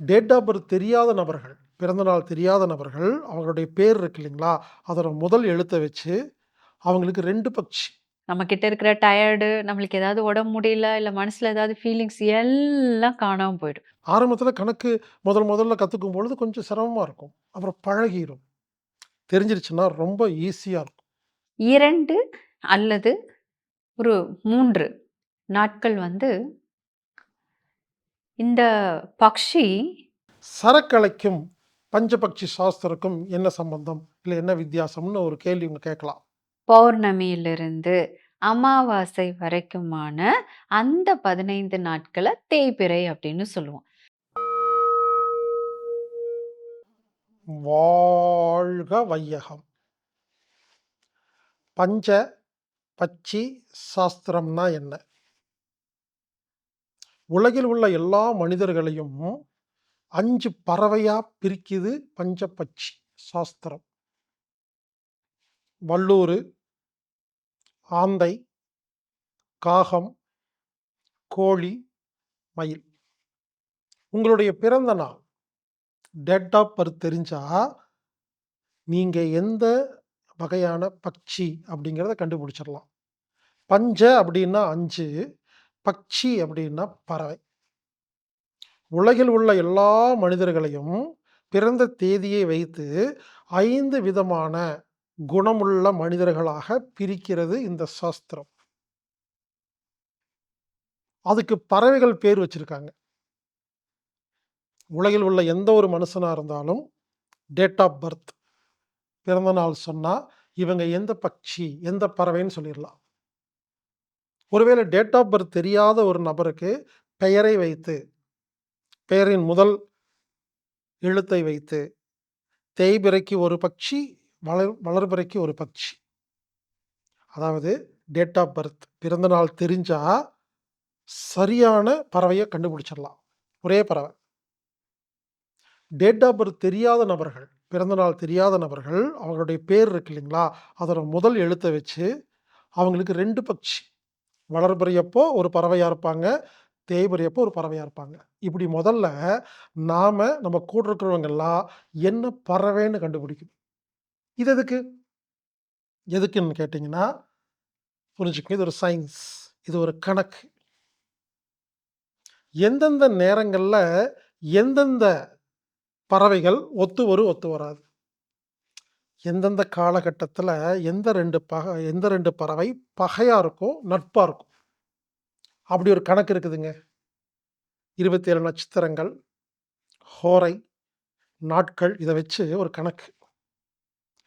Date of birth தெரியாத நபர்கள் பிறந்தநாள் தெரியாத நபர்கள் அவங்களுடைய பேர் இருக்கு இல்லைங்களா? அதோட முதல் எழுத்தை வச்சு அவங்களுக்கு ரெண்டு பட்சி நம்ம கிட்ட இருக்கிற டயர்டு நம்மளுக்கு ஏதாவது உடம்பு முடியல இல்ல மனசுல ஏதாவது ஃபீலிங்ஸ் எல்லாம் காணாம போயிடும். ஆரம்பத்தில் கணக்கு முதல் முதல்ல கற்றுக்கும் பொழுது கொஞ்சம் சிரமமாக இருக்கும். அப்புறம் பழகிரும். தெரிஞ்சிருச்சுன்னா ரொம்ப ஈஸியாக இருக்கும். இரண்டு அல்லது ஒரு மூன்று நாட்கள் வந்து இந்த பக்ஷி சரக்கலைக்கும் பஞ்சபக்ஷி சாஸ்திரக்கும் என்ன சம்பந்தம்? இல்லை என்ன வித்தியாசம்னு ஒரு கேள்வி இவங்க கேட்கலாம். பௌர்ணமியிலிருந்து அமாவாசை வரைக்குமான அந்த பதினைந்து நாட்களை தேய்பிறை அப்படின்னு சொல்லுவோம். வாழ்க வையகம். பஞ்ச பச்சி சாஸ்திரம்னா என்ன? உலகில் உள்ள எல்லா மனிதர்களையும் அஞ்சு பறவையாக பிரிக்குது பஞ்சபட்சி சாஸ்திரம். வல்லூர் ஆந்தை காகம் கோழி மயில். உங்களுடைய பிறந்த நாள். டேட் ஆஃப் பர்த் தெரிஞ்சா நீங்கள் எந்த வகையான பட்சி அப்படிங்கிறத கண்டுபிடிச்சிடலாம். பஞ்ச அப்படின்னா அஞ்சு பட்சி அப்படின்னா பறவை. உலகில் உள்ள எல்லா மனிதர்களையும் பிறந்த தேதியை வைத்து ஐந்து விதமான குணமுள்ள மனிதர்களாக பிரிக்கிறது இந்த சாஸ்திரம். அதுக்கு பறவைகள் பேர் வச்சிருக்காங்க. உலகில் உள்ள எந்த ஒரு மனுஷனாக இருந்தாலும் டேட் ஆஃப் பர்த் பிறந்த நாள் சொன்னால் இவங்க எந்த பட்சி எந்த பறவைன்னு சொல்லிடலாம். ஒருவேளை டேட் ஆஃப் பர்த் தெரியாத ஒரு நபருக்கு பெயரை வைத்து பெயரின் முதல் எழுத்தை வைத்து தேய்பிறைக்கு ஒரு பட்சி வளர் வளர்பிறைக்கு ஒரு பட்சி. அதாவது டேட் ஆஃப் பர்த் பிறந்த நாள் தெரிஞ்சால் சரியான பறவையை கண்டுபிடிச்சிடலாம். ஒரே பறவை. டேட் ஆஃப் பர்த் தெரியாத நபர்கள் பிறந்தநாள் தெரியாத நபர்கள் அவங்களுடைய பேர் இருக்கு இல்லைங்களா? அதோட முதல் எழுத்தை வச்சு அவங்களுக்கு ரெண்டு பட்சி. வளர்பிறையப்போ ஒரு பறவையாக இருப்பாங்க தேய்பிறையப்போ ஒரு பறவையாக இருப்பாங்க. இப்படி முதல்ல நாம் நம்ம கூட இருக்கிறவங்கெல்லாம் என்ன பறவைன்னு கண்டுபிடிக்கணும். இது எதுக்கு? எதுக்குன்னு கேட்டிங்கன்னா புரிஞ்சுக்கணும் இது ஒரு சயின்ஸ் இது ஒரு கணக்கு. எந்தெந்த நேரங்களில் எந்தெந்த பறவைகள் ஒத்து வரும் ஒத்து வராது. எந்தெந்த காலகட்டத்தில் எந்த ரெண்டு பக எந்த ரெண்டு பறவை பகையாக இருக்கும் நட்பாக இருக்கும்? அப்படி ஒரு கணக்கு இருக்குதுங்க. இருபத்தேழு நட்சத்திரங்கள் ஹோரை நாட்கள் இதை வச்சு ஒரு கணக்கு.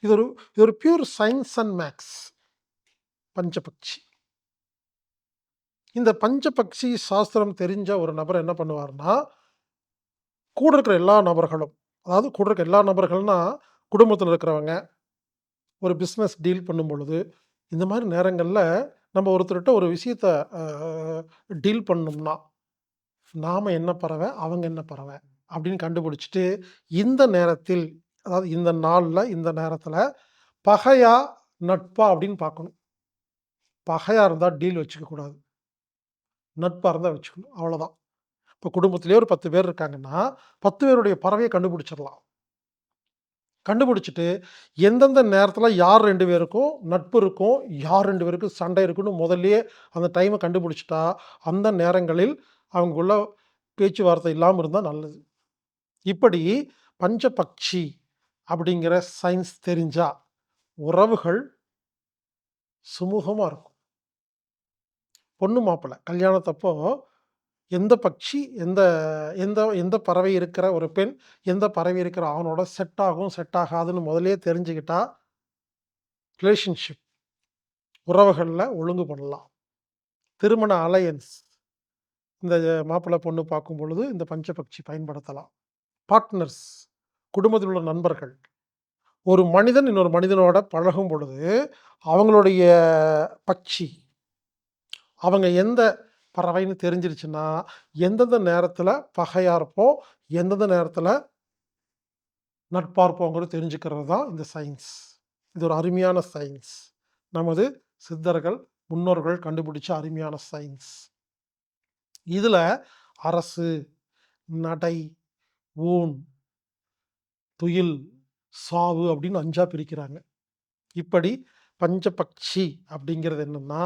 இது ஒரு இது ஒரு pure science and maths Panchapakshi. இந்த பஞ்சபக்ஷி சாஸ்திரம் தெரிஞ்ச ஒரு நபர் என்ன பண்ணுவார்னா கூட இருக்கிற எல்லா நபர்களும் அதாவது கூட இருக்கிற எல்லா நபர்கள்னா குடும்பத்தில் இருக்கிறவங்க ஒரு பிஸ்னஸ் டீல் பண்ணும் பொழுது இந்த மாதிரி நேரங்களில் நம்ம ஒருத்தர்கிட்ட ஒரு விஷயத்த டீல் பண்ணோம்னா நாம் என்ன பறவை அவங்க என்ன பறவை அப்படின்னு கண்டுபிடிச்சிட்டு இந்த நேரத்தில் அதாவது இந்த நாளில் இந்த நேரத்தில் பகையா நட்பா அப்படின்னு பார்க்கணும். பகையாக இருந்தால் டீல் வச்சுக்கக்கூடாது நட்பாக இருந்தால் வச்சுக்கணும். அவ்வளோதான் இப்போ குடும்பத்திலே ஒரு பத்து பேர் இருக்காங்கன்னா பத்து பேருடைய பறவையை கண்டுபிடிச்சிடலாம். கண்டுபிடிச்சிட்டு எந்தெந்த நேரத்தில் யார் ரெண்டு பேருக்கும் நட்பு இருக்கும் யார் ரெண்டு பேருக்கும் சண்டை இருக்குன்னு முதல்லையே அந்த டைமை கண்டுபிடிச்சிட்டா அந்த நேரங்களில் அவங்களுக்குள்ள பேச்சுவார்த்தை இல்லாமல் இருந்தால் நல்லது. இப்படி பஞ்சபக்ஷி அப்படிங்கிற சயின்ஸ் தெரிஞ்சால் உறவுகள் சுமூகமாக இருக்கும். பொண்ணு மாப்பிள்ளை கல்யாணத்தப்போ எந்த பட்சி எந்த எந்த எந்த பறவை இருக்கிற ஒரு பெண் எந்த பறவை இருக்கிற ஆணோட செட் ஆகும் செட் ஆகாதுன்னு முதலே தெரிஞ்சுக்கிட்டா ரிலேஷன்ஷிப் உறவுகளில் ஒழுங்கு பண்ணலாம். திருமண அலையன்ஸ் இந்த மாப்பிள்ளை பொண்ணு பார்க்கும் பொழுது இந்த பஞ்சபக்ஷி பயன்படுத்தலாம். பார்ட்னர்ஸ் குடும்பத்தில் உள்ள நண்பர்கள். ஒரு மனிதன் இன்னொரு மனிதனோட பழகும் பொழுது அவங்களுடைய பட்சி அவங்க எந்த பறவைன்னு தெரிஞ்சிருச்சுன்னா எந்தெந்த நேரத்தில் பகையாக இருப்போம் எந்தெந்த நேரத்தில் நட்பாக இருப்போங்கிறது தெரிஞ்சுக்கிறது தான் இந்த சயின்ஸ் இது ஒரு அருமையான சயின்ஸ் நமது சித்தர்கள் முன்னோர்கள் கண்டுபிடிச்ச அருமையான சயின்ஸ் இதில் அரசு நடை ஊன், துயில், சாவு அப்படின்னு அஞ்சாக பிரிக்கிறாங்க. இப்படி பஞ்சபக்ஷி அப்படிங்கிறது என்னென்னா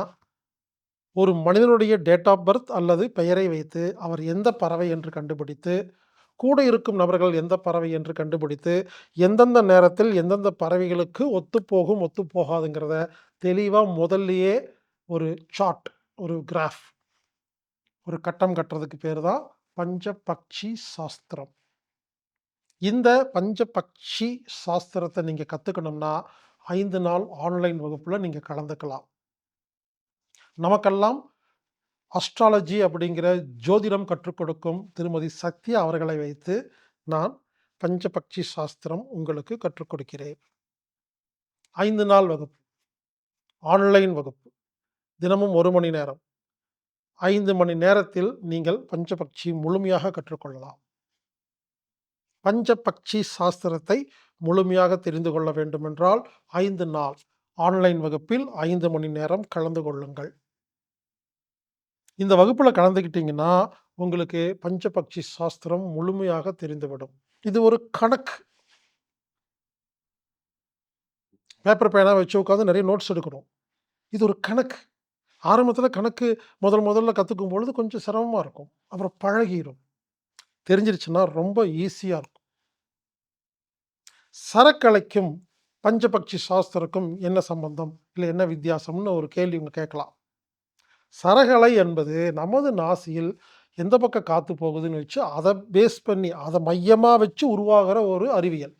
ஒரு மனிதனுடைய டேட் ஆஃப் பர்த் அல்லது பெயரை வைத்து, அவர் எந்த பறவை என்று கண்டுபிடித்து, கூட இருக்கும் நபர்கள் எந்த பறவை என்று கண்டுபிடித்து, எந்தெந்த நேரத்தில் எந்தெந்த பறவைகளுக்கு ஒத்துப்போகும், ஒத்துப்போகாதுங்கிறத தெளிவாக முதல்லையே ஒரு சார்ட், ஒரு கிராஃப் ஒரு கட்டம் கட்டுறதுக்கு பேர் தான் பஞ்சபக்ஷி சாஸ்திரம். இந்த பஞ்சபக்ஷி சாஸ்திரத்தை நீங்கள் கற்றுக்கணும்னா ஐந்து நாள் ஆன்லைன் வகுப்பில் நீங்கள் கலந்துக்கலாம். நமக்கெல்லாம் அஸ்ட்ராலஜி அப்படிங்கிற ஜோதிடம் கற்றுக் கொடுக்கும் திருமதி சத்யா அவர்களை வைத்து, நான் பஞ்சபக்ஷி சாஸ்திரம் உங்களுக்கு கற்றுக் கொடுக்கிறேன். ஐந்து நாள் வகுப்பு. ஆன்லைன் வகுப்பு. தினமும் ஒரு மணி நேரம். ஐந்து மணி நேரத்தில் நீங்கள் பஞ்சபக்ஷி முழுமையாக கற்றுக்கொள்ளலாம். பஞ்சபக்ஷி சாஸ்திரத்தை முழுமையாக தெரிந்து கொள்ள வேண்டுமென்றால், ஐந்து நாள் ஆன்லைன் வகுப்பில் ஐந்து மணி நேரம் கலந்து கொள்ளுங்கள். இந்த வகுப்பில் கலந்துக்கிட்டிங்கன்னா உங்களுக்கு பஞ்சபக்ஷி சாஸ்திரம் முழுமையாக தெரிந்துவிடும். இது ஒரு கணக்கு. பேப்பர், பேனாக வச்சு உட்காந்து நிறைய நோட்ஸ் எடுக்கணும். இது ஒரு கணக்கு. ஆரம்பத்தில் கணக்கு முதல் முதல்ல கற்றுக்கும் பொழுது கொஞ்சம் சிரமமாக இருக்கும். அப்புறம் பழகிடும் தெரிஞ்சிருச்சுன்னா ரொம்ப ஈஸியாக இருக்கும். சரக்கலைக்கும், பஞ்சபக்ஷி சாஸ்திரக்கும் என்ன சம்பந்தம்? இல்லை என்ன வித்தியாசம்னு ஒரு கேள்வி இவங்க கேட்கலாம். சரகலை என்பது நமது நாசியில் எந்த பக்கம் காத்து போகுதுன்னு வச்சு, அதை பேஸ் பண்ணி, அதை மையமாக வச்சு உருவாகிற ஒரு அறிவியல்.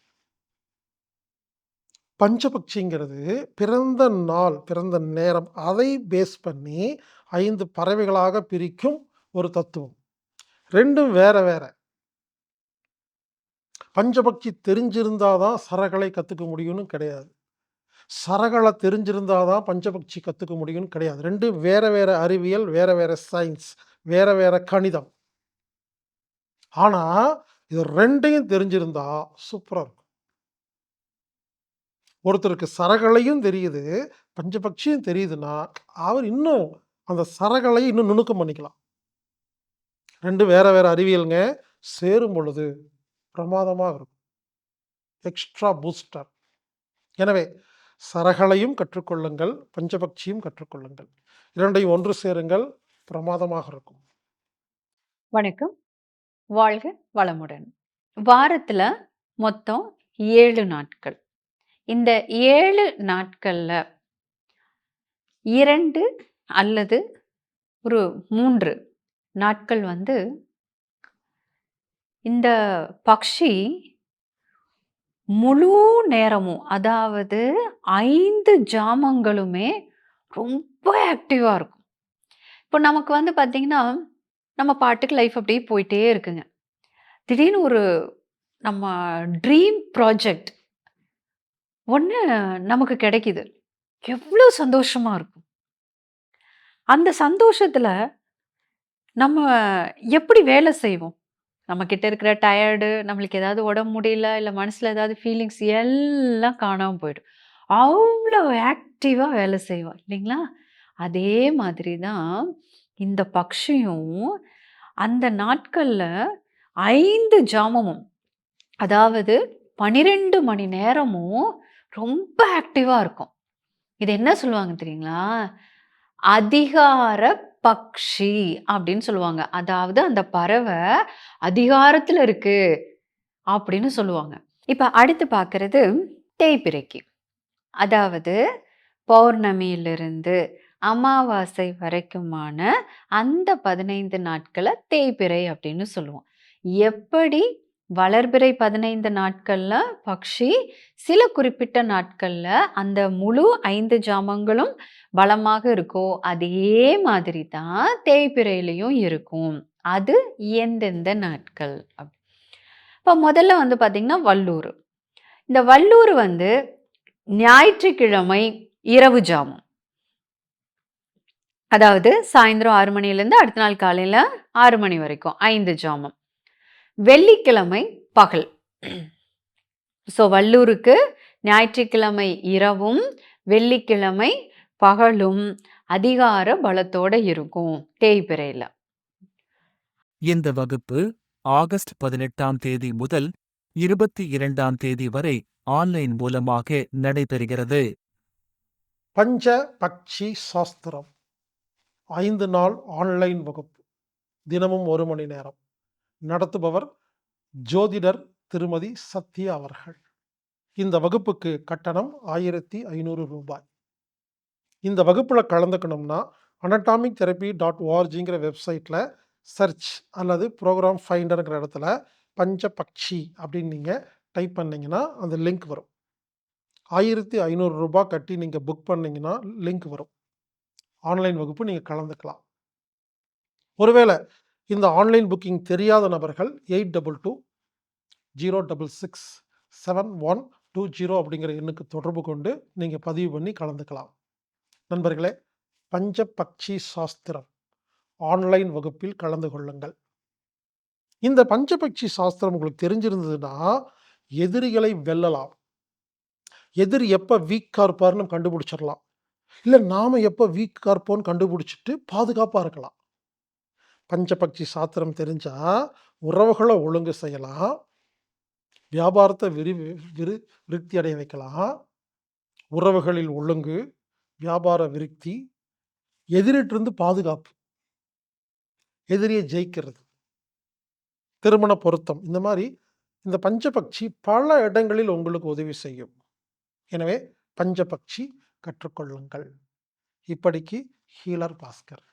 பஞ்சபக்ஷிங்கிறது பிறந்த நாள், பிறந்த நேரம் அதை பேஸ் பண்ணி ஐந்து பறவைகளாக பிரிக்கும் ஒரு தத்துவம். ரெண்டும் வேற வேற. பஞ்சபக்ஷி தெரிஞ்சிருந்தா தான் சரகலை முடியும்னு கிடையாது. சரகள தெரிஞ்சிருந்தால் தான் பஞ்சபக்ஷி கற்றுக்க முடியும்னு கிடையாது. ரெண்டு வேற வேற அறிவியல், வேற வேற சயின்ஸ், வேற வேற கணிதம். ஆனால் இது ரெண்டையும் தெரிஞ்சிருந்தா சூப்பராக இருக்கும். ஒருத்தருக்கு சரகளையும் தெரியுது, பஞ்சபக்ஷியும் தெரியுதுன்னா, அவர் இன்னும் அந்த சரகலைய இன்னும் நுணுக்கம் பண்ணிக்கலாம். ரெண்டு வேற வேற அறிவியலுங்க சேரும் பொழுது பிரமாதமாக இருக்கும். Extra booster. எனவே, சரகளையும் கற்றுக்கொள்ளுங்கள், பஞ்சபக்ஷியும் கற்றுக்கொள்ளுங்கள். இரண்டையும் ஒன்று சேருங்கள். பிரமாதமாக இருக்கும். வணக்கம். வாழ்க வளமுடன். வாரத்தில் மொத்தம் ஏழு நாட்கள். இந்த ஏழு நாட்களில் இரண்டு அல்லது ஒரு மூன்று நாட்கள் வந்து இந்த பக்ஷி முழு நேரமும், அதாவது ஐந்து ஜாமங்களுமே ரொம்ப ஆக்டிவாக இருக்கும். இப்போ நமக்கு வந்து பார்த்திங்கன்னா நம்ம பாட்டுக்கு லைஃப் அப்படியே போயிட்டே இருக்குங்க. திடீர்னு ஒரு நம்ம ட்ரீம் ப்ராஜெக்ட் ஒன்று நமக்கு கிடைக்குது. எவ்வளோ சந்தோஷமாக இருக்கும். அந்த சந்தோஷத்தில் நம்ம எப்படி வேலை செய்வோம்? நம்மக்கிட்ட இருக்கிற டயர்டு, நம்மளுக்கு ஏதாவது உடம்பு முடியல, இல்லை மனசில் ஏதாவது ஃபீலிங்ஸ் எல்லாம் காணாமல் போயிடும். அவ்வளோ ஆக்டிவாக வேலை செய்வோம் இல்லைங்களா? அதே மாதிரி தான் இந்த பக்ஷியும் அந்த நாட்களில் ஐந்து ஜாமமும், அதாவது 12 மணி நேரமும் ரொம்ப ஆக்டிவாக இருக்கும். இது என்ன சொல்லுவாங்க தெரியுங்களா? அதிகார பக்ஷி அப்படின்னு சொல்லுவாங்க. அதாவது அந்த பறவை அதிகாரத்தில் இருக்கு அப்படின்னு சொல்லுவாங்க. இப்போ அடுத்து பார்க்கறது தேய்பிறைக்கு. அதாவது பௌர்ணமியிலிருந்து அமாவாசை வரைக்குமான அந்த பதினைந்து நாட்களை தேய்பிறை அப்படின்னு சொல்லுவோம். எப்படி வளர்பிறை பதினைந்து நாட்களில் பக்ஷி சில குறிப்பிட்ட நாட்களில் அந்த முழு ஐந்து ஜாமங்களும் பலமாக இருக்கோ, அதே மாதிரி தான் தேய்பிறையிலையும் இருக்கும். அது எந்தெந்த நாட்கள் அப்படி இப்போ முதல்ல வந்து பார்த்திங்கன்னா வல்லூர் இந்த வல்லூர் வந்து ஞாயிற்றுக்கிழமை இரவு ஜாமம். அதாவது சாயந்தரம் ஆறு மணிலேருந்து அடுத்த நாள் காலையில் ஆறு மணி வரைக்கும் ஐந்து ஜாமம். வெள்ளிக்கிழமை பகல். ஸோ வல்லூருக்கு ஞாயிற்றுக்கிழமை இரவும், வெள்ளிக்கிழமை பகலும் அதிகார பலத்தோட இருக்கும். தேய்பிறையில. இந்த வகுப்பு ஆகஸ்ட் பதினெட்டாம் தேதி முதல் இருபத்தி இரண்டாம் தேதி வரை ஆன்லைன் மூலமாக நடைபெறுகிறது. பஞ்ச பக்ஷி சாஸ்திரம். ஐந்து நாள் ஆன்லைன் வகுப்பு. தினமும் ஒரு மணி நேரம். நடத்துபவர் ஜோதிடர் திருமதி சத்யா அவர்கள். இந்த வகுப்புக்கு கட்டணம் ஆயிரத்தி ஐநூறு ரூபாய். இந்த வகுப்பில் கலந்துக்கணும்னா அனட்டாமிக் தெரப்பி டாட் ஓஆர்ஜிங்கிற வெப்சைட்டில் சர்ச் அல்லது ப்ரோக்ராம் ஃபைண்டருங்கிற இடத்துல பஞ்ச பக்ஷி அப்படின்னு நீங்கள் டைப் பண்ணிங்கன்னா அந்த லிங்க் வரும். ஆயிரத்தி ஐநூறு ரூபாய் கட்டி நீங்கள் புக் பண்ணிங்கன்னா லிங்க் வரும். ஆன்லைன் வகுப்பு நீங்கள் கலந்துக்கலாம். ஒருவேளை இந்த ஆன்லைன் புக்கிங் தெரியாத நபர்கள் eight double two zero double six seven one two zero அப்படிங்கிற எண்ணுக்கு தொடர்பு கொண்டு நீங்கள் பதிவு பண்ணி கலந்துக்கலாம். நண்பர்களே பஞ்ச பக்ஷி சாஸ்திரம் ஆன்லைன் வகுப்பில் கலந்து கொள்ளுங்கள். இந்த பஞ்சபக்ஷி சாஸ்திரம் உங்களுக்கு தெரிஞ்சிருந்ததுன்னா எதிரிகளை வெல்லலாம். எதிரி எப்போ வீக்காக இருப்பார்னு கண்டுபிடிச்சிடலாம். இல்லை நாம் எப்போ வீக்காக இருப்போம்னு கண்டுபிடிச்சிட்டு பாதுகாப்பாக இருக்கலாம். பஞ்சபக்ஷி சாத்திரம் தெரிஞ்சால் உறவுகளை ஒழுங்கு செய்யலாம். வியாபாரத்தை விரி விரு விருத்தி அடைய வைக்கலாம். உறவுகளில் ஒழுங்கு வியாபார விருத்தி எதிரிட்டிருந்து பாதுகாப்பு. எதிரியை ஜெயிக்கிறது. திருமண பொருத்தம் இந்த மாதிரி இந்த பஞ்சபக்ஷி பல இடங்களில் உங்களுக்கு உதவி செய்யும். எனவே பஞ்சபக்ஷி கற்றுக்கொள்ளுங்கள். இப்படிக்கு ஹீலர் பாஸ்கர்.